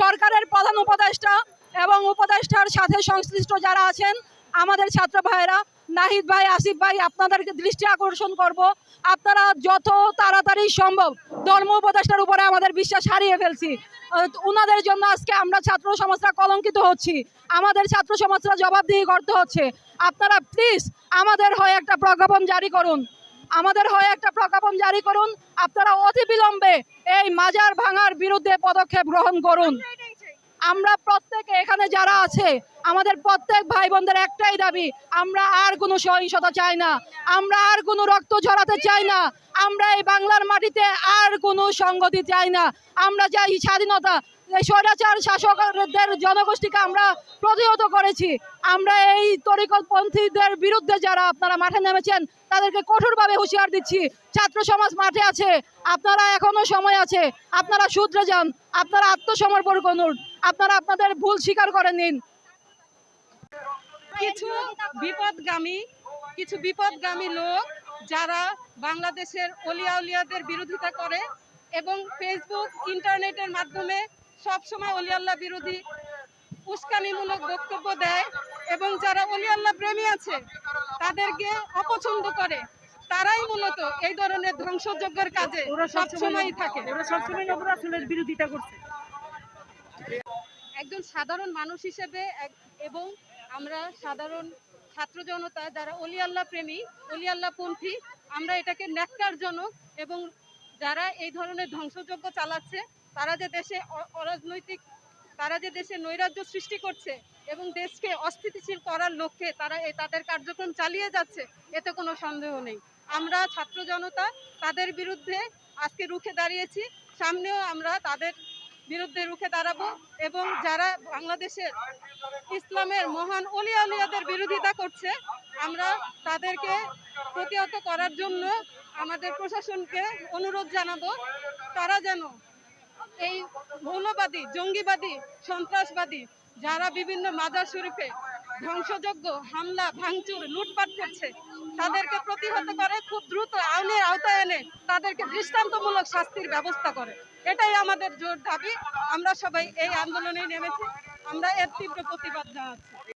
সরকারের প্রধান উপদেষ্টা এবং উপদেষ্টার সাথে সংশ্লিষ্ট যারা আছেন, আমাদের ছাত্র ভাইয়েরা, নাহিদ ভাই, আসিফ ভাই, আপনাদেরকে দৃষ্টি আকর্ষণ করব। আপনারা যত তাড়াতাড়ি সম্ভব ধর্ম উপদেষ্টার উপরে আমাদের বিশ্বাস হারিয়ে ফেলছি। ওনাদের জন্য আজকে আমরা ছাত্র সমাজরা কলঙ্কিত হচ্ছি। আমাদের ছাত্র সমাজরা জবাবদিহি করতে হচ্ছে। আপনারা প্লিজ আমাদের হয়ে একটা প্রজ্ঞাপন জারি করুন। আমাদের হয়ে একটা প্রজ্ঞাপন জারি করুন। আপনারা অতি বিলম্বে এই মাজার ভাঙার বিরুদ্ধে পদক্ষেপ গ্রহণ করুন। আমরা প্রত্যেকে এখানে যারা আছে, আমাদের প্রত্যেক ভাই বোনদের একটাই দাবি, আমরা আর কোনো সহিংসতা চাই না। আমরা আর কোনো রক্ত ঝরাতে চাই না। আমরা এই বাংলার মাটিতে আর কোনো সংগতি চাই না। আমরা চাই স্বাধীনতা স্বৈরাচার শাসকদের জনগোষ্ঠীকে আমরা প্রতিহত করেছি। আমরা এই তরিকতপন্থীদের বিরুদ্ধে যারা আপনারা মাঠে নেমেছেন, তাদেরকে কঠোরভাবে হুঁশিয়ার দিচ্ছি। ছাত্র সমাজ মাঠে আছে, আপনারা এখনও সময় আছে, আপনারা শুধরে যান, আপনারা আত্মসমর্পণ করুন, আপনারা আপনাদের ভুল স্বীকার করে নিন। কিছু বিপদগামী কিছু বিপদগামী লোক যারা বাংলাদেশের অলিয়া উলিয়াদের বিরোধিতা করে এবং ফেসবুক ইন্টারনেটের মাধ্যমে সবসময় অলিয়াল্লাহ বিরোধী উস্কানিমূলক বক্তব্য দেয় এবং যারা অলিয়াল্লাহ প্রেমী আছে তাদেরকে অপছন্দ করে। তারাই মূলত এই ধরনের ধ্বংসযজ্ঞের কাজে সবসময়ই থাকে। ওরা সবসময় আসলের বিরোধিতা করছে। একজন সাধারণ মানুষ হিসেবে এবং আমরা সাধারণ ছাত্র জনতা যারা অলি আল্লাহ প্রেমী অলি আল্লাহ পন্থী আমরা এটাকে ন্যাক্কারজনক এবং যারা এই ধরনের ধ্বংসযজ্ঞ চালাচ্ছে, তারা যে দেশে অরাজনৈতিক, তারা যে দেশে নৈরাজ্য সৃষ্টি করছে এবং দেশকে অস্থিতিশীল করার লক্ষ্যে তারা এই তাদের কার্যক্রম চালিয়ে যাচ্ছে, এতে কোনো সন্দেহ নেই। আমরা ছাত্র জনতা তাদের বিরুদ্ধে আজকে রুখে দাঁড়িয়েছি, সামনেও আমরা তাদের বিরুদ্ধে রুখে দাঁড়াবো এবং যারা বাংলাদেশের ইসলামের মহান অলি আলিয়াদের বিরোধিতা করছে আমরা তাদেরকে প্রতিহত করার জন্য আমাদের প্রশাসনকে অনুরোধ জানাব, তারা যেন এই মৌলবাদী, জঙ্গিবাদী, সন্ত্রাসবাদী, যারা বিভিন্ন মাজার শরীফে ধ্বংসযজ্ঞ, হামলা, ভাঙচুর, লুটপাট করছে, তাদেরকে প্রতিহত করে, খুব দ্রুত আইনের আওতায় এনে তাদেরকে দৃষ্টান্তমূলক শাস্তির ব্যবস্থা করে। এটাই আমাদের জোর দাবি। আমরা সবাই এই আন্দোলনে নেমেছি। আমরা এর তীব্র প্রতিবাদ জানাচ্ছি।